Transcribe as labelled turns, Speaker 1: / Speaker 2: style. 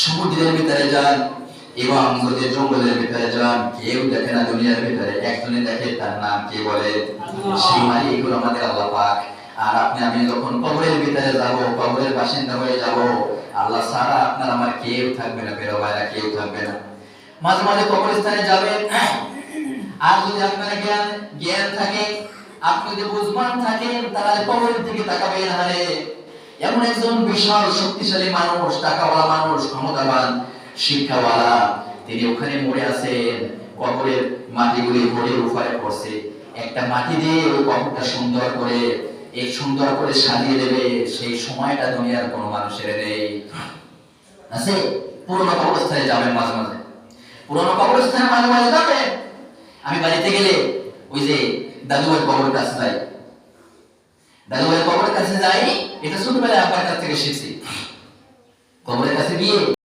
Speaker 1: সমুদ্রের ভিতরে যান এবং যদি জঙ্গলের ভিতরে যান। কেউ দেখে না দুনিয়ার ভিতরে একজনে দেখে তার নাম কি বলে? সেই হলো আমাদের আল্লাহ পাক। আর আপনি আমি যখন কবরের ভিতরে যাব কবরের বাসিন্দা হয়ে যাব আল্লাহ সারা আপনার আমার কেউ থাকবে না বেরো বাইরা কেউ থাকবে না। মাঝে মাঝে কবরস্থানে যাবেন। আর যদি আপনার জ্ঞান জ্ঞান থাকে আপনি যদি বুঝমান থাকেন তাহলে কবরের দিকে তাকাবেন হারে। এমন একজন বিশাল শক্তিশালী মানুষ, টাকাওয়ালা মানুষ, ক্ষমতাবান শিক্ষাওয়ালা। তিনি ওখানে মরে আছেন, কবরের মাটিগুলি ভোরের উপরে পড়ছে। একটা মাটি দিয়ে ওই কবরটা সুন্দর করে, এই সুন্দর করে সাজিয়ে দেবে। সেই সময়টা দুনিয়ার কোনো মানুষের নেই। আছে? পুরোনো কবরস্থানে যাবেন মাঝে মাঝে। পুরোনো কবরস্থানে মাঝে মাঝে যাবেন। আমি বাড়িতে গেলে ওই যে দাদুভাই কবরের কাছে যাই। দাদুভাই কাছে যাইনি এটা ছোটবেলায় আব্বার কাছ থেকে শিখছি। কবরের কাছে গিয়ে